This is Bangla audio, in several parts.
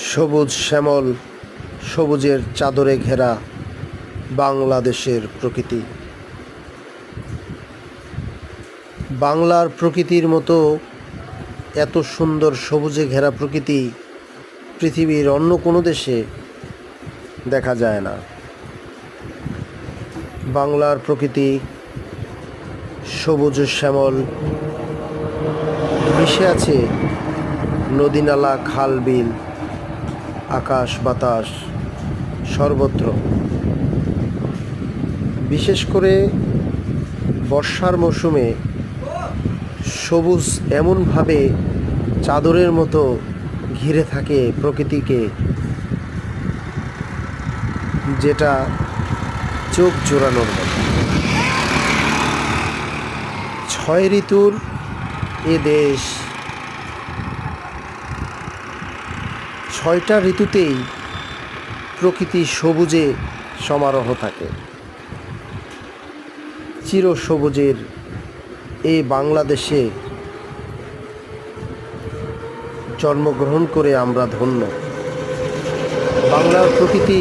সবুজ শ্যামল, সবুজের চাদরে ঘেরা বাংলাদেশের প্রকৃতি। বাংলার প্রকৃতির মতো এত সুন্দর সবুজে ঘেরা প্রকৃতি পৃথিবীর অন্য কোনো দেশে দেখা যায় না। বাংলার প্রকৃতি সবুজ শ্যামল, মিশে আছে নদী নালা খাল বিল আকাশ, বাতাস, সর্বত্র। বিশেষ করে বর্ষার মৌসুমে সবুজ এমনভাবে চাদরের মতো ঘিরে থাকে প্রকৃতিকে, যেটা চোখ জোড়ানোর ছয় ঋতুর এ দেশ ছয়টা ঋতুতেই প্রকৃতি সবুজে সমারোহ থাকে। চির সবুজের এই বাংলাদেশে জন্মগ্রহণ করে আমরা ধন্য। বাংলার প্রকৃতি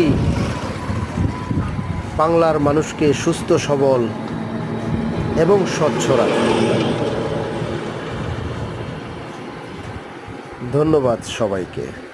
বাংলার মানুষকে সুস্থ, সবল এবং স্বচ্ছ রাখে। ধন্যবাদ সবাইকে।